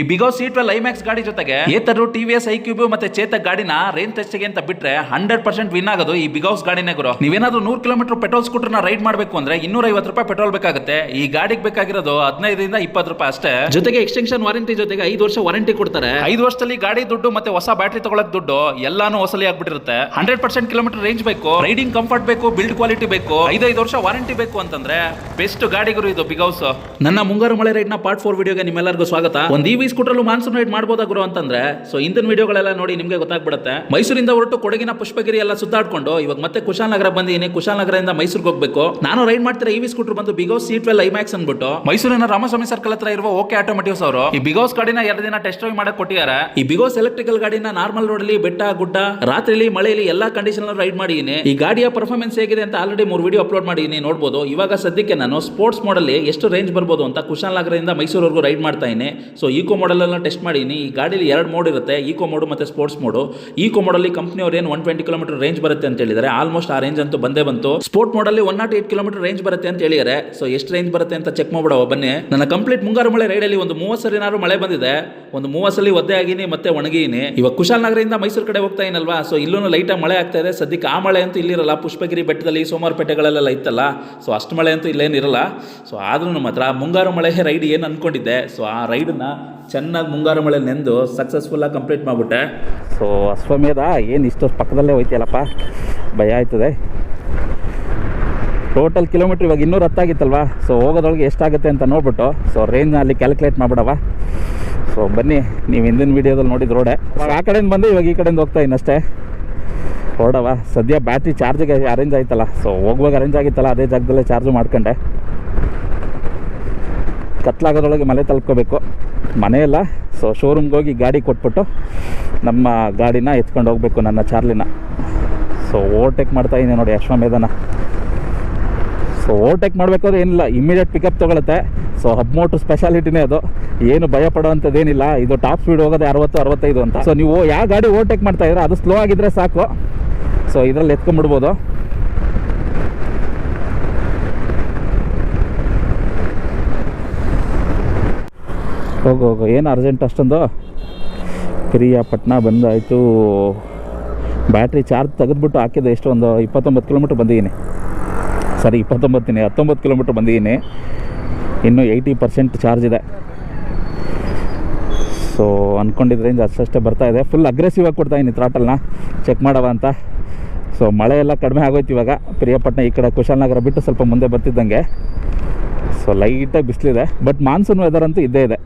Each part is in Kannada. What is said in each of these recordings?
ಈ ಬಿಗೋ ಸಿ ಟ್ವೆಲ್ ಐಮ್ಯಾಕ್ಸ್ ಗಾಡಿ ಜೊತೆಗೆ Ather T V S I cube ಮತ್ತೆ ಚೇತಕ್ ಗಾಡಿನ ರೇಂಜ್ ಟೆಸ್ಟ್ಗೆ ಅಂತ ಬಿಟ್ರೆ ಹಂಡ್ರೆಡ್ ಪರ್ಸೆಂಟ್ ವಿನ್ ಆಗೋದು ಈ ಬಿಗೌಸ್ ಗಾಡಿನೇ ಗುರು. ನೀವೇನಾದ್ರೂ ನೂರು ಕಿಲೋಮೀಟರ್ ಪೆಟ್ರೋಲ್ ಸ್ಕೂಟರ್ನ ರೈಡ್ ಮಾಡಬೇಕು ಅಂದ್ರೆ ಇನ್ನೂರ ಐವತ್ತು ರೂಪಾಯಿ ಪೆಟ್ರೋಲ್ ಬೇಕಾಗುತ್ತೆ. ಈ ಗಾಡಿಗೆ ಬೇಕಾಗಿರೋದು ಹದಿನೈದರಿಂದ ಇಪ್ಪತ್ತು ರೂಪಾಯಿ ಅಷ್ಟೇ. ಜೊತೆಗೆ ಎಕ್ಸ್ಟೆನ್ಷನ್ ವಾರಂಟಿ ಜೊತೆಗೆ ಐದು ವರ್ಷ ವಾರಂಟಿ ಕೊಡ್ತಾರೆ. ಐದು ವರ್ಷದಲ್ಲಿ ಗಾಡಿ ದುಡ್ಡು ಮತ್ತೆ ಹೊಸ ಬ್ಯಾಟ್ರಿ ತಗೊಳಕ್ ದುಡ್ಡು ಎಲ್ಲಾನು ಹೊಸಲಿ ಆಗ್ಬಿಟ್ಟಿರುತ್ತೆ. ಹಂಡ್ರೆಡ್ ಪರ್ಸೆಂಟ್ ಕಿಲೋಮೀಟರ್ ರೇಂಜ್ ಬೇಕು ರೈಡಿಂಗ್ ಕಂಫರ್ಟ್ ಬೇಕು ಬಿಲ್ಡ್ ಕ್ವಾಲಿಟಿ ಬೇಕು ಐದೈದು ವರ್ಷ ವಾರಂಟಿ ಬೇಕು ಅಂತಂದ್ರೆ ಬೆಸ್ಟ್ ಗಾಡಿಗಳು ಇದು ಬಿಗೌಸ್ ನನ್ನ ಮುಂಗಾರು ಮಳೆ ರೈಡ್ನ ಪಾರ್ಟ್ ಫೋರ್ ವಿಡಿಯೋಗೆ ನಿಮ್ಮೆಲ್ಲರಿಗೂ ಸ್ವಾಗತ. ಒಂದು ಇವಿ ಸ್ಕೂಟರ್ಲ್ಲೂ ಮಾನ್ಸೂನ್ ರೈಡ್ ಮಾಡ್ಬೋದಾ ಗುರು ಅಂತಂದ್ರೆ ಸೊ ಇಂದಿನ ವಿಡಿಯೋಗಳೆಲ್ಲ ನೋಡಿ ನಿಮ್ಗೆ ಗೊತ್ತಾಗ್ಬಿಡುತ್ತೆ. ಮೈಸೂರಿಂದ ಹೊರಟು ಕೊಡಗಿನ ಪುಷ್ಪಗಿರಿ ಎಲ್ಲ ಸುತ್ತಾಡ್ಕೊಂಡು, ಇವಾಗ ಮತ್ತೆ ಕುಶಾಲನಗರ ಬಂದಿದ್ದೀನಿ ಕುಶಾಲನಗರದಿಂದ ಮೈಸೂರಿಗೆ ಹೋಗ್ಬೇಕು. ನಾನು ರೈಡ್ ಮಾಡ್ತಿರೋ ಇವಿ ಸ್ಕೂಟರ್ ಬಂದು BGauss house C twelve i max ಅನ್ಬಿಟ್ಟು ಮೈಸೂರಿನ ರಾಮಸ್ವಾಮಿ ಸರ್ಕಲ್ ಹತ್ರ ಇರುವ ಓಕೆ ಆಟೋಮೇಟಿವ್ಸ್ ಅವರು, ಈ ಬಿಗೋಸ್ ಗಾಡಿನ ಎರಡು ದಿನ ಟೆಸ್ಟ್ ಡ್ರೈವ್ ಮಾಡಕ್ ಕೊಟ್ಟಿದ್ದಾರೆ. ಈ ಬಿಗೋಸ್ ಎಲೆಕ್ಟ್ರಿಕಲ್ ಗಾಡಿನ ನಾರ್ಮಲ್ ರೋಡ್ ಅಲ್ಲಿ ಬೆಟ್ಟ, ಗುಡ್ಡ, ರಾತ್ರಿಲಿ ಮಳೆಯಲ್ಲಿ ಎಲ್ಲಾ ಕಂಡೀಷನ್ ರೈಡ್ ಮಾಡಿದ್ದೀನಿ ಈ ಗಾಡಿಯ ಪರ್ಫಾರ್ಮೆನ್ಸ್ ಹೇಗಿದೆ ಅಂತ ಆಲ್ರೆಡಿ ಮೂರು ವಿಡಿಯೋ ಅಪ್ಲೋಡ್ ಮಾಡಿದ್ದೀನಿ ನೋಡಬಹುದು ಇವಾಗ ಸದ್ಯಕ್ಕೆ ನಾನು ಸ್ಪೋರ್ಟ್ಸ್ ಮಾಡಲ್ಲಿ ಎಷ್ಟು ರೇಂಜ್ ಬರ್ಬೋದು ಅಂತ ಕುಶಾಲನಗರದಿಂದ ಮೈಸೂರವರೆಗೂ ರೈಡ್ ಮಾಡ್ತಾ ಇದ್ದೀನಿ. ಸೊ ಈಕೋ ಮಾಡೆಲ್ ಮಾಡಲ್ಲೆಲ್ಲ ಟೆಸ್ಟ್ ಮಾಡೀನಿ. ಈ ಗಾಡಿಲಿ ಎರಡು ಮೋಡ್ ಇರುತ್ತೆ. ಈಕೋ ಮೋಡು ಮತ್ತು ಸ್ಪೋರ್ಟ್ಸ್ ಮೋಡು ಈಕೋ ಮೋಡಲ್ಲಿ ಕಂಪ್ನಿಯವ್ರು ಏನು ಒನ್ ಟ್ವೆಂಟಿ ಕಿಲೋಮೀಟರ್ ರೇಂಜ್ ಬರುತ್ತೆ ಅಂತ ಹೇಳಿದರೆ. ಆಲ್ಮೋಸ್ಟ್ ಆ ರೇಂಜ್ ಅಂತೂ ಬಂದೇ ಬಂತು. Sport ಮೋಡಲ್ಲಿ one naught eight kilometre range ಬರುತ್ತೆ ಅಂತ ಹೇಳಿದರೆ. ಸೊ ಎಷ್ಟು ರೇಂಜ್ ಬರುತ್ತೆ ಅಂತ ಚೆಕ್ ಮಾಡ್ಬಿಡವ ಬನ್ನಿ. ನನ್ನ ಕಂಪ್ಲೀಟ್ ಮುಂಗಾರು ಮಳೆ ರೈಡಲ್ಲಿ ಒಂದು ಮೂವತ್ತು ಏನಾದ್ರು ಮಳೆ ಬಂದಿದೆ. ಒಂದು ಮೂವತ್ತು ಒದ್ದೆ ಆಗಿನಿ, ಮತ್ತೆ ಒಣಗಿನಿ. ಇವಾಗ ಕುಶಾಲನಗರದಿಂದ ಮೈಸೂರು ಕಡೆ ಹೋಗ್ತಾ ಏನಲ್ವಾ ಸೊ ಇಲ್ಲೂ ಲೈಟಾಗಿ ಮಳೆ ಆಗ್ತಾ ಇದೆ. ಸದ್ಯಕ್ಕೆ ಆ ಮಳೆ ಅಂತೂ ಇಲ್ಲಿರಲ್ಲ. ಪುಷ್ಪಗಿರಿ ಬೆಟ್ಟದಲ್ಲಿ ಸೋಮವಾರಪೇಟೆಗಳೆಲ್ಲ ಇತ್ತಲ್ಲ. ಸೊ ಅಷ್ಟು ಮಳೆ ಅಂತೂ ಇಲ್ಲೇನಿರಲ್ಲ. ಸೊ ಆದ್ರೂ ಮಾತ್ರ ಮುಂಗಾರು ಮಳೆ ರೈಡ್ ಏನು ಅನ್ಕೊಂಡಿದ್ದೆ? ಸೊ ಆ ರೈಡನ್ನ ಚೆನ್ನಾಗಿ ಮುಂಗಾರು ಮಳೆ ನೆಂದು ಸಕ್ಸಸ್ಫುಲ್ಲಾಗಿ ಕಂಪ್ಲೀಟ್ ಮಾಡಿಬಿಟ್ಟೆ. ಸೊ ಅಶ್ವಮೇಧ, ಏನು ಇಷ್ಟು ಪಕ್ಕದಲ್ಲೇ ಹೋಯ್ತಿಯಲ್ಲಪ್ಪ? ಭಯ ಆಯ್ತದೆ. ಟೋಟಲ್ ಕಿಲೋಮೀಟ್ರ್ ಇವಾಗ ಇನ್ನೂರು ಹತ್ತಾಗಿತ್ತಲ್ವ ಸೊ ಹೋಗೋದ್ರೊಳಗೆ ಎಷ್ಟಾಗುತ್ತೆ ಅಂತ ನೋಡ್ಬಿಟ್ಟು ಸೊ ರೇಂಜ್ನ ಅಲ್ಲಿ ಕ್ಯಾಲ್ಕುಲೇಟ್ ಮಾಡಿಬಿಡವ ಸೊ ಬನ್ನಿ, ನೀವು ಹಿಂದಿನ ವೀಡಿಯೋದಲ್ಲಿ ನೋಡಿದ ರೋಡೆ ಆ ಕಡೆಯಿಂದ ಬಂದು ಇವಾಗ ಈ ಕಡೆಯಿಂದ ಹೋಗ್ತಾ ಇನ್ನಷ್ಟೇ ಹೊರಡವ ಸದ್ಯ ಬ್ಯಾಟ್ರಿ ಚಾರ್ಜಿಗೆ ಅರೇಂಜ್ ಆಯ್ತಲ್ಲ. ಸೊ ಹೋಗುವಾಗ ಅರೇಂಜ್ ಆಗಿತ್ತಲ್ಲ, ಅದೇ ಜಾಗದಲ್ಲೇ ಚಾರ್ಜ್ ಮಾಡ್ಕೊಂಡೆ. ಕತ್ಲಾಗೋದ್ರೊಳಗೆ ಮನೆ ತಲುಪ್ಕೋಬೇಕು ಮನೆಯಲ್ಲ. ಸೊ ಶೋರೂಮ್ಗೆ ಹೋಗಿ ಗಾಡಿ ಕೊಟ್ಬಿಟ್ಟು ನಮ್ಮ ಗಾಡಿನ ಎತ್ಕೊಂಡು ಹೋಗ್ಬೇಕು ನನ್ನ ಚಾರ್ಲಿನ. ಸೊ ಓವರ್ಟೇಕ್ ಮಾಡ್ತಾ ಇದ್ದೀನಿ ನೋಡಿ ಅಶ್ವಮೇಧನ ಸೊ ಓವರ್ಟೇಕ್ ಮಾಡಬೇಕಾದ್ರೆ ಏನಿಲ್ಲ ಇಮಿಡಿಯೇಟ್ ಪಿಕಪ್ ತೊಗೊಳುತ್ತೆ. ಸೊ ಹಬ್ಮೋಟ್ರ್ ಸ್ಪೆಷಾಲಿಟಿನೇ ಅದು. ಏನು ಭಯ ಪಡೋವಂಥದ್ದೇನಿಲ್ಲ. ಇದು ಟಾಪ್ ಸ್ಪೀಡ್ ಹೋಗೋದೇ ಅರವತ್ತು, ಅರವತ್ತೈದು ಅಂತ. ಸೊ ನೀವು ಯಾವ ಗಾಡಿ ಓವರ್ಟೇಕ್ ಮಾಡ್ತಾ ಇದ್ರೆ ಅದು ಸ್ಲೋ ಆಗಿದ್ರೆ ಸಾಕು. ಸೊ ಇದರಲ್ಲಿ ಎತ್ಕೊಂಡ್ಬಿಡ್ಬೋದು. ಹೋಗು ಹೋಗು. ಏನು ಅರ್ಜೆಂಟ್ ಅಷ್ಟೊಂದು? ಪಿರಿಯಾಪಟ್ಟಣ ಬಂದಾಯಿತು. ಬ್ಯಾಟ್ರಿ ಚಾರ್ಜ್ ತೆಗೆದುಬಿಟ್ಟು ಹಾಕಿದ್ದೆ ಎಷ್ಟು ಒಂದು ಇಪ್ಪತ್ತೊಂಬತ್ತು ಕಿಲೋಮೀಟ್ರ್ ಬಂದಿದ್ದೀನಿ. ಸರಿ ಇಪ್ಪತ್ತೊಂಬತ್ತಿನಿ ಹತ್ತೊಂಬತ್ತು ಕಿಲೋಮೀಟ್ರ್ ಬಂದಿದ್ದೀನಿ. ಇನ್ನೂ ಏಯ್ಟಿ ಪರ್ಸೆಂಟ್ ಚಾರ್ಜ್ ಇದೆ. ಸೊ ಅಂದ್ಕೊಂಡಿದ್ರಿಂದ ಅಷ್ಟಷ್ಟೇ ಬರ್ತಾ ಇದೆ. ಫುಲ್ ಅಗ್ರೆಸಿವ್ ಆಗಿ ಕೊಡ್ತಾ ಇದ್ದೀನಿ ಥ್ರಾಟಲ್ನ ಚೆಕ್ ಮಾಡವ ಅಂತ. ಸೊ ಮಳೆ ಎಲ್ಲ ಕಡಿಮೆ ಆಗೋಯ್ತು ಇವಾಗ. ಪ್ರಿಯಪಟ್ಟಣ ಈ ಕಡೆ ಕುಶಾಲನಗರ ಬಿಟ್ಟು ಸ್ವಲ್ಪ ಮುಂದೆ ಬರ್ತಿದ್ದಂಗೆ. ಸೊ ಲೈಟಾಗಿ ಬಿಸಿಲಿದೆ. ಬಟ್ ಮಾನ್ಸೂನ್ ವೆದರ್ ಅಂತೂ ಇದ್ದೇ ಇದೆ.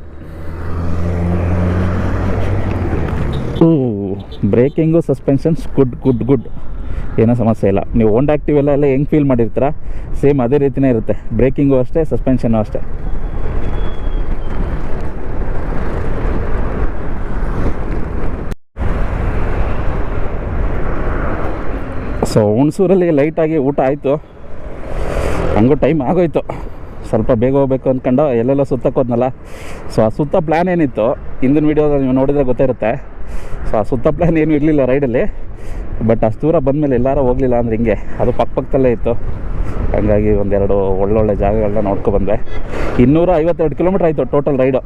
Braking suspensions good good good ಏನೋ ಸಮಸ್ಯೆ ಇಲ್ಲ. ನೀವು ಓಂಡ್ ಆ್ಯಕ್ಟಿವ್ ಎಲ್ಲ ಎಲ್ಲ ಹೆಂಗೆ ಫೀಲ್ ಮಾಡಿರ್ತೀರ? ಸೇಮ್ ಅದೇ ರೀತಿನೇ ಇರುತ್ತೆ. ಬ್ರೇಕಿಂಗು ಅಷ್ಟೇ ಸಸ್ಪೆನ್ಷನು ಅಷ್ಟೇ. ಸೊ ಹುಣಸೂರಲ್ಲಿ ಲೈಟಾಗಿ ಊಟ ಆಯಿತು. ಹಂಗೂ ಟೈಮ್ ಆಗೋಯ್ತು. ಸ್ವಲ್ಪ ಬೇಗ ಹೋಗ್ಬೇಕು ಅಂದ್ಕೊಂಡು ಎಲ್ಲೆಲ್ಲ ಸುತ್ತಕ್ಕೋದ್ನಲ್ಲ ಸೊ ಆ ಸುತ್ತ ಪ್ಲ್ಯಾನ್ ಏನಿತ್ತು? ಹಿಂದಿನ ವೀಡಿಯೋದಲ್ಲಿ ನೀವು ನೋಡಿದರೆ ಗೊತ್ತಿರುತ್ತೆ. ಸೊ ಆ ಸುತ್ತ ಪ್ಲ್ಯಾನ್ ಏನೂ ಇರಲಿಲ್ಲ ರೈಡಲ್ಲಿ ಬಟ್ ಅಷ್ಟು ದೂರ ಬಂದಮೇಲೆ ಎಲ್ಲಾರು ಹೋಗಲಿಲ್ಲ ಅಂದ್ರೆ ಹಿಂಗೆ. ಅದು ಪಕ್ಕ ಪಕ್ಕದಲ್ಲೇ ಇತ್ತು. ಹಂಗಾಗಿ ಒಂದೆರಡು ಒಳ್ಳೊಳ್ಳೆ ಜಾಗಗಳನ್ನ ನೋಡ್ಕೊ ಬಂದೆ ಇನ್ನೂರ ಐವತ್ತೆರಡು ಕಿಲೋಮೀಟ್ರ್ ಆಯಿತು ಟೋಟಲ್ ರೈಡು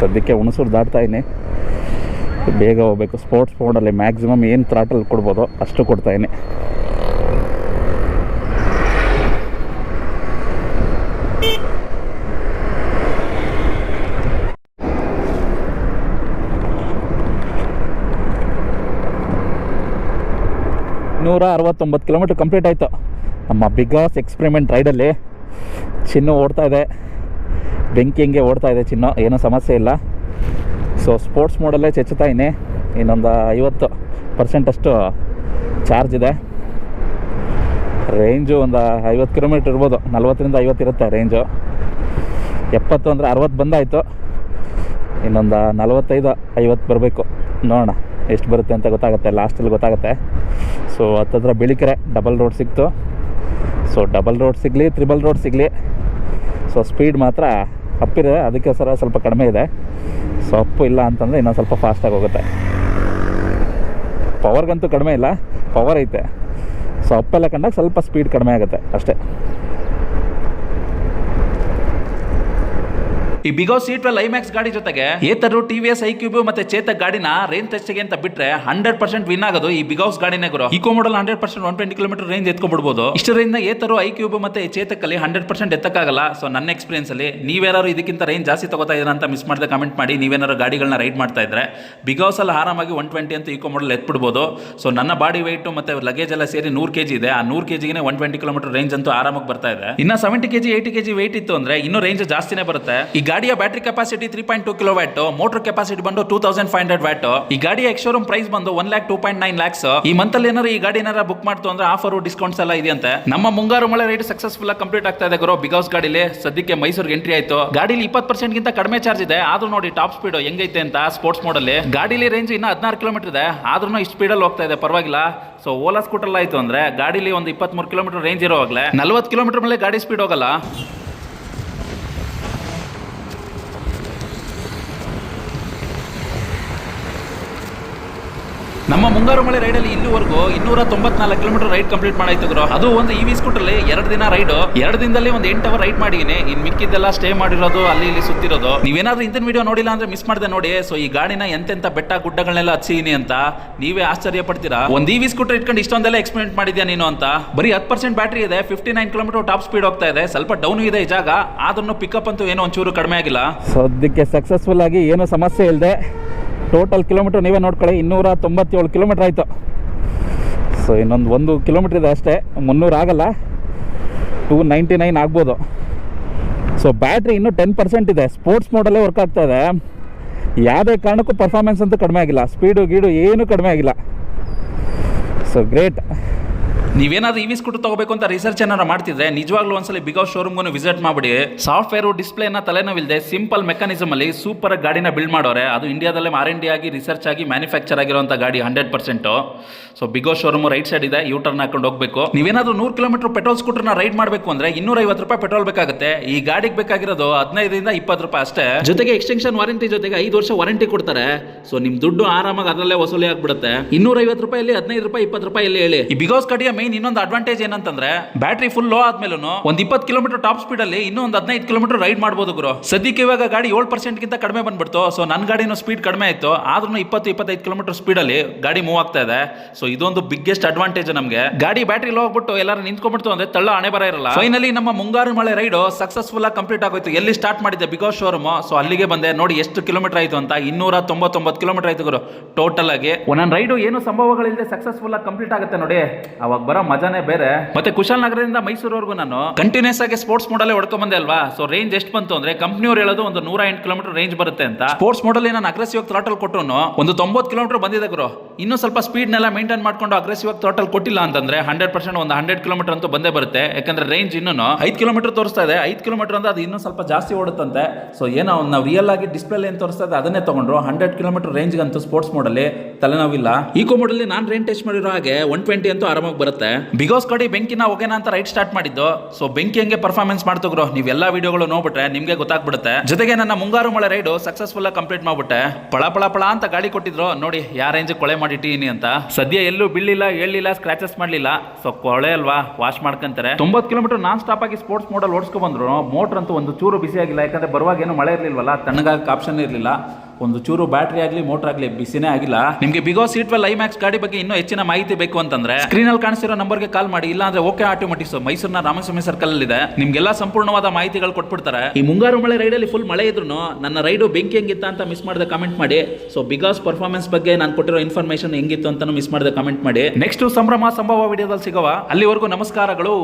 ಸದ್ಯಕ್ಕೆ ಹುಣಸೂರು ದಾಟ್ತಾ ಬೇಗ ಹೋಗ್ಬೇಕು. ಸ್ಪೋರ್ಟ್ಸ್ ಫೋನಲ್ಲಿ ಮ್ಯಾಕ್ಸಿಮಮ್ ಏನು ಥ್ರಾಟಲ್ ಕೊಡ್ಬೋದು ಅಷ್ಟು ಕೊಡ್ತಾಯಿನಿ ನೂರ ಅರವತ್ತೊಂಬತ್ತು ಕಿಲೋಮೀಟ್ರ್ ಕಂಪ್ಲೀಟ್ ಆಯಿತು. ನಮ್ಮ ಬಿಗಾಸ್ ಎಕ್ಸ್ಪೆರಿಮೆಂಟ್ ರೈಡಲ್ಲಿ ಚಿನ್ನು ಓಡ್ತಾ ಇದೆ. ಬೆಂಕಿ ಹಂಗೆ ಓಡ್ತಾ ಇದೆ ಚಿನ್ನು, ಏನೂ ಸಮಸ್ಯೆ ಇಲ್ಲ. ಸೊ ಸ್ಪೋರ್ಟ್ಸ್ ಮೋಡಲ್ಲೇ ಚೆಚ್ಚುತ್ತಾ ಇನ್ನೇ ಇನ್ನೊಂದು ಐವತ್ತು ಪರ್ಸೆಂಟಷ್ಟು ಚಾರ್ಜ್ ಇದೆ. ರೇಂಜು ಒಂದು ಐವತ್ತು ಕಿಲೋಮೀಟ್ರ್ ಇರ್ಬೋದು. ನಲ್ವತ್ತರಿಂದ ಐವತ್ತು ಇರುತ್ತೆ ರೇಂಜು ಎಪ್ಪತ್ತು ಅಂದರೆ ಅರವತ್ತು ಬಂದಾಯಿತು. ಇನ್ನೊಂದು ನಲವತ್ತೈದು, ಐವತ್ತು ಬರಬೇಕು. ನೋಡೋಣ, ಎಷ್ಟು ಬರುತ್ತೆ ಅಂತ ಗೊತ್ತಾಗುತ್ತೆ ಲಾಸ್ಟಲ್ಲಿ ಗೊತ್ತಾಗುತ್ತೆ. ಸೊ ಹತ್ತತ್ರ ಬೆಳಿಕೆರೆ ಡಬಲ್ ರೋಡ್ ಸಿಕ್ತು. ಸೊ ಡಬಲ್ ರೋಡ್ ಸಿಗಲಿ ತ್ರಿಬಲ್ ರೋಡ್ ಸಿಗಲಿ. ಸೊ ಸ್ಪೀಡ್ ಮಾತ್ರ ಅಪ್ಪಿದೆ ಅದಕ್ಕೆ ಸರ ಸ್ವಲ್ಪ ಕಡಿಮೆ ಇದೆ. ಸೊ ಅಪ್ಪು ಇಲ್ಲ ಅಂತಂದರೆ ಇನ್ನೊಂದು ಸ್ವಲ್ಪ ಫಾಸ್ಟಾಗಿ ಹೋಗುತ್ತೆ. ಪವರ್ಗಂತೂ ಕಡಿಮೆ ಇಲ್ಲ. ಪವರ್ ಐತೆ. ಸೊ ಅಪ್ಪೆಲ್ಲ ಕಂಡಾಗ ಸ್ವಲ್ಪ ಸ್ಪೀಡ್ ಕಡಿಮೆ ಆಗುತ್ತೆ ಅಷ್ಟೇ. ಈ ಬಿಗೋ ಸಿ ಟ್ವೆಲ್ ಐಮ್ಯಾಕ್ಸ್ ಗಾಡಿ ಜೊತೆಗೆ ಏತರು ಟಿವಿಎಸ್ ಐ ಕ್ಯೂಬ್ ಮತ್ತೆ ಚೇತಕ್ ಗಾಡಿನ ರೇಂಜ್ ಟೆಸ್ಟ್ಗೆ ಅಂತ ಬಿಟ್ರೆ ಹಂಡ್ರೆಡ್ ಪರ್ಸೆಂಟ್ ವಿನ್ ಆಗೋದು ಈ ಬಿಗೌಸ್ ಗಾಡಿನೇ ಗುರು. Eco model hundred percent one twenty kilometre range ಎತ್ಕೊಂಡ್ಬಿಡ್ಬೋದು. ಇಷ್ಟರಿಂದ ಏತರು ಐ ಕ್ಯೂಬ್ ಮತ್ತೆ ಚೇತಕ್ ಅಲ್ಲಿ ಹಂಡ್ರೆಡ್ ಪರ್ಸೆಂಟ್ ಎತ್ತಕ್ಕಾಗಲ್ಲ. ಸೊ ನನ್ನ ಎಕ್ಸ್ಪೀರಿಯನ್ಸ್ ಅಲ್ಲಿ ನೀವೇನಾದ್ರು ಇದಕ್ಕಿಂತ ರೇಂಜ್ ಜಾಸ್ತಿ ತಗೋತಾ ಇದ್ದೀರಾ ಅಂತ ಮಿಸ್ ಮಾಡಿದ ಕಮೆಂಟ್ ಮಾಡಿ ನೀವೇನಾದ್ರು ಗಾಡಿಗಳನ್ನ ರೈಡ್ ಮಾಡ್ತಾ ಇದ್ರೆ ಬಿಗೌಸ್ ಅಲ್ಲಿ ಆರಾಮಾಗಿ ಒನ್ ಟ್ವೆಂಟಿ ಅಂತ ಇಕೋ ಮಾಡಲ್ ಎತ್ಬಿಡ್ಬೋದು. ಸೊ ನನ್ನ ಬಾಡಿ ವೆಯ್ಟ್ ಮತ್ತೆ ಲಗೇಜ್ ಎಲ್ಲ ಸೇರಿ ನೂರು ಕೆಜಿ ಇದೆ. ಆ ನೂರು ಕೆಜಿಗೆ ಒನ್ ಟ್ವೆಂಟಿ ಕಿಲೋಮೀಟರ್ ರೇಂಜ್ ಅಂತೂ ಆರಾಮಾಗಿ ಬರ್ತಾ ಇದೆ. ಇನ್ನ seventy KG eighty KG weight ಇತ್ತು ಅಂದ್ರೆ ಇನ್ನೂ ರೇಂಜ್ ಜಾಸ್ತಿನೇ ಬರುತ್ತೆ. ಈ ಗಾಡಿಯ battery capacity three point two kilowatt motor capacity ಬಂದು two thousand five hundred watt ಈ ಗಾಡಿಯ ಎಕ್ಸ್ಶೋರೂಮ್ ಪ್ರೈಸ್ ಬಂದು one lakh two point nine lakhs ಈ ಮಂತ್ ಅಲ್ಲಿ ಏನಾರು ಈ ಗಾಡಿ ಏನಾರ ಬುಕ್ ಮಾಡ್ತು ಅಂದ್ರೆ ಆಫರ್ ಡಿಸ್ಕೌಂಟ್ಸ್ ಎಲ್ಲ ಇದೆಯಂತೆ. ನಮ್ಮ ಮುಂಗಾರು ಮಳೆ ರೈಡ್ ಸಕ್ಸಸ್ಫುಲ್ ಆಗಿ ಕಂಪ್ಲೀಟ್ ಆಗ್ತಾ ಇದೆ ಗುರು. ಬಿಗಾಸ್ ಗಾಡಿಲಿ ಸದ್ಯಕ್ಕೆ ಮೈಸೂರಿಗೆ ಎಂಟ್ರಿ ಆಯ್ತು. ಗಾಡಿಲಿ ಇಪ್ಪತ್ತು ಪರ್ಸೆಂಟ್ ಗಿಂತ ಕಡಿಮೆ ಚಾರ್ಜ್ ಇದೆ. ಆದ್ರೂ ನೋಡಿ ಟಾಪ್ ಸ್ಪೀಡ್ ಹೆಂಗೈತೆ ಅಂತ ಸ್ಪೋರ್ಟ್ಸ್ ಮೋಡಲ್ಲಿ ಗಾಡಿಲಿ ರೇಂಜ್ ಇನ್ನ ಹದಿನಾರು ಕಿಲೋಮೀಟರ್ ಇದೆ. ಆದ್ರೂ ಇಷ್ಟು ಸ್ಪೀಡಲ್ಲಿ ಹೋಗ್ತಾ ಇದೆ. ಪರವಾಗಿಲ್ಲ. ಸೊ ಓಲಾ ಸ್ಕೂಟರ್ ಆಯ್ತು ಅಂದ್ರೆ ಗಾಡಿಲಿ ಒಂದು ಇಪ್ಪತ್ಮೂರು ಕಿಲೋಮೀಟರ್ ರೇಂಜ್ ಇರೋವಾಗಲೇ ನಲ್ವತ್ತು ಕಿಲೋಮೀಟರ್ ಮೇಲೆ ಗಾಡಿ ಸ್ಪೀಡ್ ಹೋಗಲ್ಲ. ನಮ್ಮ ಮುಂಗಾರು ಮಳೆ ರೈಡಲ್ಲಿ ಇಲ್ಲಿವರೆಗೂ ಇನ್ನೂರ ತೊಂಬತ್ನಾಲ್ಕು ಕಿಲೋಮೀಟರ್ ರೈಡ್ ಕಂಪ್ಲೀಟ್ ಮಾಡಾಯ್ತು ಗುರು. ಅದು ಒಂದು ಇ ವಿ ಸ್ಕೂಟರ್ಲಿ ಎರಡು ದಿನ ರೈಡ್. ಎರಡು ದಿನದಲ್ಲಿ ಒಂದು ಎಂಟು ಅವರ್ ರೈಡ್ ಮಾಡಿದ್ದೀನಿ. ಇನ್ ಮಿಕ್ಕಿದ್ದೆಲ್ಲ ಸ್ಟೇ ಮಾಡಿರೋದು, ಅಲ್ಲಿ ಇಲ್ಲಿ ಸುತ್ತಿರೋದು. ನೀವೇನಾದ್ರೂ ಇಂದಿನ ವಿಡಿಯೋ ನೋಡಿಲ್ಲ ಅಂದ್ರೆ ಮಿಸ್ ಮಾಡಿದೆ ನೋಡಿ. ಸೊ ಈ ಗಾಡಿನ ಎಂತೆಂತ ಬೆಟ್ಟ ಗುಡ್ಡಗಳನ್ನೆಲ್ಲ ಹಚ್ಚಿದೀನಿ ಅಂತ. ನೀವೇ ಆಶ್ಚರ್ಯ ಪಡ್ತೀರಾ? ಒಂದು ಇ ಸ್ಕೂಟರ್ ಇಟ್ಕೊಂಡು ಇಷ್ಟೊಂದೆಲ್ಲ ಎಕ್ಸ್ಪೆರಿಮೆಂಟ್ ಮಾಡಿದ್ಯಾ ನೀನು ಅಂತ? ಬರೀ ಹತ್ತು ಪರ್ಸೆಂಟ್ ಬ್ಯಾಟ್ರಿ ಇದೆ fifty nine kilometre top speed ಹೋಗ್ತಾ ಇದೆ. ಸ್ವಲ್ಪ ಡೌನ್ ಇದೆ ಜಾಗ. ಆದ್ರೂ ಪಿಕಪ್ ಅಂತೂ ಏನೋ ಒಂಚೂರು ಕಡಿಮೆ ಆಗಿಲ್ಲ. ಸದ್ಯಕ್ಕೆ ಸಕ್ಸಸ್ಫುಲ್ ಆಗಿ ಏನೋ ಸಮಸ್ಯೆ ಇಲ್ಲದೆ ಟೋಟಲ್ ಕಿಲೋಮೀಟ್ರ್ ನೀವೇ ನೋಡ್ಕೊಳ್ಳಿ, ಇನ್ನೂರ ತೊಂಬತ್ತೇಳು ಕಿಲೋಮೀಟ್ರ್ ಆಯಿತು. ಸೊ ಇನ್ನೊಂದು ಒಂದು ಕಿಲೋಮೀಟ್ರ್ ಇದೆ ಅಷ್ಟೇ, ಮುನ್ನೂರು ಆಗಲ್ಲ, ಟೂ ನೈಂಟಿ ನೈನ್ ಆಗ್ಬೋದು. ಸೊ ಬ್ಯಾಟ್ರಿ ಇನ್ನೂ ಟೆನ್ ಪರ್ಸೆಂಟ್ ಇದೆ ಸ್ಪೋರ್ಟ್ಸ್ ಮೋಡಲ್ಲೇ ವರ್ಕ್ ಆಗ್ತಾ ಇದೆ. ಯಾವುದೇ ಕಾರಣಕ್ಕೂ ಪರ್ಫಾರ್ಮೆನ್ಸ್ ಅಂತೂ ಕಡಿಮೆ ಆಗಿಲ್ಲ ಸ್ಪೀಡು ಗೀಡು ಏನೂ ಕಡಿಮೆ ಆಗಿಲ್ಲ. ಸೊ ಗ್ರೇಟ್ ನೀವೇನಾದ್ರೂ ಇವಿ ಸ್ಕೂಟರ್ ತಗೋಬೇಕು ಅಂತ ರಿಸರ್ಚ್ ಏನಾರು ಮಾಡ್ತಿದ್ರೆ ನಿಜವಾಗ್ಲೂ ಒಂದ್ಸಲ ಹೌಸ್ ಶೋರೂಮ್ಗೂ ವಿಸಿಟ್ ಮಾಡ್ಬಿಡಿ. ಸಾಫ್ಟ್ವೇರ್ ಡಿಸ್ಪ್ಲೇನ ತಲೆನೋವಿಲ್ಲದೆ ಸಿಂಪಲ್ ಮೆಕಾನಿಸಮ್ ಅಲ್ಲಿ ಸೂಪರ್ ಗಾಡಿನ ಬಿಲ್ಡ್ ಮಾಡೋರೆ. ಅದು ಇಂಡಿಯಾದಲ್ಲೇ ಆರ್ ಆಗಿ ರಿಸರ್ಚ್ ಆಗಿ ಮ್ಯಾನುಫ್ಯಾಕ್ಚರ್ ಆಗಿರುವಂಥ ಗಾಡಿ hundred percent so big showroom right side ಇದೆ ಯೂ ಟರ್ನ್ ಹಾಕೊಂಡು ಹೋಗಬೇಕು. ನೀವೇನಾದ್ರೂ ನೂರು ಕಿಲೋಮೀಟರ್ ಪೆಟ್ರೋಲ್ ಸ್ಕೂಟರ್ನ ರೈಡ್ ಮಾಡಬೇಕು ಅಂದ್ರೆ ಇನ್ನೂರ ಐವತ್ತು ರೂಪಾಯಿ ಪೆಟ್ರೋಲ್ ಬೇಕಾಗುತ್ತೆ. ಈ ಗಾಡಿಗೆ ಬೇಕಾಗಿರೋದು ಹದಿನೈದರಿಂದ ಇಪ್ಪತ್ತು ರೂಪಾಯಿ ಅಷ್ಟೇ. ಜೊತೆಗೆ ಎಕ್ಸ್ಟೆನ್ಷನ್ ವಾರಂಟಿ ಜೊತೆಗೆ ಐದು ವರ್ಷ ವಾರಂಟಿ ಕೊಡ್ತಾರೆ. ಸೊ ನಿಮ್ ದುಡ್ಡು ಆರಾಮಾಗಿ ಅದರಲ್ಲೇ ವಸೂಲಿ ಆಗ್ಬಿಡುತ್ತೆ. ಇನ್ನೂರ ಐವತ್ತು ರೂಪಾಯಲ್ಲಿ ಹದಿನೈದು ರೂಪಾಯಿ, ಇಪ್ಪತ್ತು ರೂಪಾಯಿ ಇಲ್ಲಿ ಹೇಳಿ. ಈ ಬಿಗೋಸ್ ಗಾಡಿಯ ಮೈನ್ ಇನ್ನೊಂದು ಅಡ್ವಾಂಟೇಜ್ ಏನಂತಂದ್ರೆ ಬ್ಯಾಟ್ರಿ ಫುಲ್ ಲೋ ಆದ್ಮೇಲೂ ಒಂದು ಇಪ್ಪತ್ತು ಕಿಲೋಮೀಟರ್ ಟಾಪ್ ಸ್ಪೀಡ್ ಅಲ್ಲಿ ಇನ್ನೂ ಒಂದು ಹದಿನೈದು ಕಿಲೋಮೀಟರ್ ರೈಡ್ ಮಾಡಬಹುದು ಗುರು. ಸದ್ಯಕ್ಕೆ ಇವಾಗ ಗಾಡಿ ಏಳು ಪರ್ಸೆಂಟ್ ಗಿಂತ ಕಡಿಮೆ ಬಂದ್ಬಿಡ್ತು. ಸೊ ನನ್ನ ಗಾಡಿನೂ ಸ್ಪೀಡ್ ಕಡಿಮೆ ಆಯ್ತು. ಆದ್ರೂ ಇಪ್ಪತ್ತು, ಇಪ್ಪತ್ತೈದು ಕಿಲೋಮೀಟರ್ ಸ್ಪೀಡ್ ಅಲ್ಲಿ ಗಾಡಿ ಮೂವ್ ಆಗ್ತಾ ಇದೆ. ಸೊ ಇದೊಂದು ಬಿಗ್ಗೆಸ್ಟ್ ಅಡ್ವಾಂಟೇಜ್ ನಮಗೆ. ಗಾಡಿ ಬ್ಯಾಟ್ರಿ ಲೋ ಹೋಗ್ಬಿಟ್ಟು ಎಲ್ಲಾರು ನಿಂತ್ಕೊಂಡ್ಬಿಡ್ತು ಅಂದ್ರೆ ತಳ್ಳ ಹಣೆ ಬರ ಇರಲ್ಲ. ಫೈನಲಿ ನಮ್ಮ ಮುಂಗಾರು ಮಳೆ ರೈಡ್ ಸಕ್ಸಸ್ಫುಲ್ ಆಗಿ ಕಂಪ್ಲೀಟ್ ಆಗೋಯ್ತು. ಎಲ್ಲಿ ಸ್ಟಾರ್ಟ್ ಮಾಡಿದ್ದೆ? ಬಿಕಾಸ್ ಶೋರೂಮ್ ಸೊ ಅಲ್ಲಿಗೆ ಬಂದೆ. ನೋಡಿ ಎಷ್ಟು ಕಿಲೋಮೀಟರ್ ಆಯ್ತು ಅಂತ. ಇನ್ನೂರ ತೊಂಬತ್ತೊಂಬತ್ತು ಕಿಲೋಮೀಟರ್ ಆಯ್ತು ಗುರು. ಟೋಟಲ್ ಆಗಿ. ಒಂದೊಂದು ರೈಡು ಏನು ಸಂಭವಗಳಿಲ್ಲದೆ ಸಕ್ಸಸ್ಫುಲ್ ಆಗಿ ಕಂಪ್ಲೀಟ್ ಆಗುತ್ತೆ ನೋಡಿ. ಅವಾಗ ಬರೋ ಮಜಾನೇ ಬೇರೆ. ಮತ್ತೆ ಕುಶಾಲನಗರದಿಂದ ಮೈಸೂರವರೆಗೂ ನಾನು ಕಂಟಿನ್ಯೂಸ್ ಆಗಿ ಸ್ಪೋರ್ಟ್ಸ್ ಮಾಡಲ್ಲೇ ಹೊಡ್ಕೊಂಡ್ ಬಂದೆ ಅಲ್ವಾ? ಸೊ ರೇಂಜ್ ಎಷ್ಟು ಬಂತು ಅಂದ್ರೆ ಕಂಪ್ನಿಯವ್ರು ಹೇಳೋದು ಒಂದು ನೂರ ಎಂಟು ಕಿಲೋಮೀಟರ್ ರೇಂಜ್ ಬರುತ್ತೆ ಅಂತ. ಸ್ಪೋರ್ಟ್ಸ್ ಮಾಡಲ್ ನಾನು ಅಗ್ರೆಸಿವ್ ಆಗಿ ಥ್ರಾಟಲ್ ಕೊಟ್ಟರು ಒಂದು ತೊಂಬತ್ತು ಕಿಲೋಮೀಟರ್ ಬಂದಿದೆ ಗುರು. ಇನ್ನೂ ಸ್ವಲ್ಪ ಸ್ಪೀಡ್ನೆಲ್ಲ ಮೇಂಟೈನ್ ಮಾಡ್ಕೊಂಡು ಅಗ್ರೆಸಿವ್ ಆಗಿ ಥ್ರಾಟಲ್ ಕೊಟ್ಟಿಲ್ಲ ಅಂತಂದ್ರೆ ಹಂಡ್ರೆಡ್ ಪರ್ಸೆಂಟ್ ಒಂದು ಹಂಡ್ರೆಡ್ ಕಿಲೋಮೀಟರ್ ಅಂತೂ ಬಂದೇ ಬರುತ್ತೆ. ಯಾಕಂದ್ರೆ ರೇಂಜ್ ಇನ್ನೂ ಐದು ಕಿಲೋಮೀಟರ್ ತೋರಿಸ್ತಾ ಇದೆ. ಐದು ಕಿಲೋಮೀಟರ್ ಅಂದ್ರೆ ಅದು ಇನ್ನೂ ಸ್ವಲ್ಪ ಜಾಸ್ತಿ ಓಡುತ್ತಂತೆ. ಸೊ ಏನೋ ನಾವು ರಿಯಲ್ ಆಗಿ ಡಿಸ್ಪ್ಲೇ ಏನು ತೋರಿಸ್ತಾ ಇದೆ ಅದನ್ನೇ ತಗೊಂಡ್ರು. ಹಂಡ್ರೆಡ್ ಕಿಲೋಮೀಟರ್ ರೇಂಜ್ ಅಂತೂ ಸ್ಪೋರ್ಟ್ಸ್ ಮೋಡಲ್ಲಿ ತಲೆನೋವಿಲ್ಲ. ಈಕೋ ಮಾಡಲ್ಲಿ ನಾನು ರೇಂಜ್ ಟೆಸ್ಟ್ ಮಾಡಿರೋ ಹಾಗೆ ಒನ್ ಟ್ವೆಂಟಿ ಅಂತೂ ಆರಾಮಾಗಿ ಬರುತ್ತೆ. ಬಿಗೋಸ್ ಕಡೆ ಬೆಂಕಿನ ಹೋಗೇನ ಅಂತ ರೈಟ್ ಸ್ಟಾರ್ಟ್ ಮಾಡಿದ್ದು ಸೊ ಬೆಂಕಿ ಹಂಗೆ ಪರ್ಫಾರ್ಮೆನ್ಸ್ ನೀವು ಎಲ್ಲ ವಿಡಿಯೋಗಳು ನೋಡ್ಬಿಟ್ರೆ ನಿಮ್ಗೆ ಗೊತ್ತಾಗ್ಬಿಡುತ್ತೆ. ಜೊತೆಗೆ ನನ್ನ ಮುಂಗಾರು ಮಳೆ ರೈಡು ಸಕ್ಸಸ್ಫುಲ್ ಆಗಿ ಕಂಪ್ಲೀಟ್ ಮಾಡ್ಬಿಟ್ಟೆ. ಪಳ ಪಳ ಪಳ ಅಂತ ಗಾಡಿ ಕೊಟ್ಟಿದ್ರು. ನೋಡಿ ಯಾವ ರೇಂಜ್ ಕೊಳೆ ಮಾಡಿಟ್ಟಿನಿ ಅಂತ. ಸದ್ಯ ಎಲ್ಲೂ ಬೀಳಿಲ್ಲ ಹೇಳಿಲ್ಲ ಸ್ಕ್ರಾಚಸ್ ಮಾಡಲಿಲ್ಲ. ಸೊ ಕೊಳೆ ಅಲ್ವಾ ವಾಶ್ ಮಾಡ್ಕೊಂತಾರೆ. ತೊಂಬತ್ತು ಕಿಲೋಮೀಟರ್ ನಾನ್ ಸ್ಟಾಪ್ ಆಗಿ ಸ್ಪೋರ್ಟ್ಸ್ ಮೋಡಲ್ ಓಡಿಸ್ಕೊಂಡ್ರು ಮೋಟರ್ ಅಂತೂ ಒಂದು ಚೂರು ಬಿಸಿ ಆಗಿಲ್ಲ. ಯಾಕಂದ್ರೆ ಬರುವಾಗ ಏನು ಮಳೆ ಇರಲಿಲ್ವಲ್ಲ, ತಣ್ಣಗಾಗಕ್ಕೆ ಆಪ್ಷನ್ ಇರಲಿಲ್ಲ. ಒಂದು ಚೂರು ಬ್ಯಾಟ್ರಿ ಆಗಲಿ, ಮೋಟರ್ ಆಗಲಿ, ಬಿಸಿನೇ ಆಗಿಲ್ಲ. ನಿಮಗೆ ಬಿಗೋ ಸೀಟ್ ವೆಲ್ ಐಮ್ಯಾಕ್ಸ್ ಗಾಡಿ ಬಗ್ಗೆ ಇನ್ನೂ ಹೆಚ್ಚಿನ ಮಾಹಿತಿ ಬೇಕು ಅಂತಂದ್ರೆ ಸ್ಕ್ರೀನ್ ಅಲ್ಲಿ ಕಾಣಿಸಿರೋ ನಂಬರ್ಗೆ ಕಾಲ್ ಮಾಡಿ ಇಲ್ಲ ಅಂದ್ರೆ ಓಕೆ ಆಟೋಮೆಟಿಕ್ಸ್ ಮೈಸೂರಿನ ರಾಮಸ್ವಾಮಿ ಸರ್ಕಲ್ ಇದೆ ನಿಮ್ಗೆಲ್ಲ ಸಂಪೂರ್ಣವಾದ ಮಾಹಿತಿಗಳು ಕೊಟ್ಬಿಡ್ತಾರೆ. ಈ ಮುಂಗಾರು ಮಳೆ ರೈಡಲ್ಲಿ ಫುಲ್ ಮಳೆ ಇದ್ರು ನನ್ನ ರೈಡು ಬೆಂಕಿ ಹೆಂಗಿತ್ತ ಅಂತ ಮಿಸ್ ಮಾಡಿದ ಕಮೆಂಟ್ ಮಾಡಿ. ಸೊ ಬಿಗಾಸ್ ಪರ್ಫಾರ್ಮೆನ್ಸ್ ಬಗ್ಗೆ ನಾನು ಕೊಟ್ಟಿರೋ ಇನ್ಫಾರ್ಮೇಶನ್ ಹೆಂಗಿತ್ತು ಅಂತ ಮಿಸ್ ಮಾಡಿದ ಕಮೆಂಟ್ ಮಾಡಿ. ನೆಕ್ಸ್ಟ್ ಸಂಭ್ರಮ, ಸಂಭವ ವಿಡಿಯೋದಲ್ಲಿ ಸಿಗೋವ. ಅಲ್ಲಿವರೆಗೂ ನಮಸ್ಕಾರಗಳು.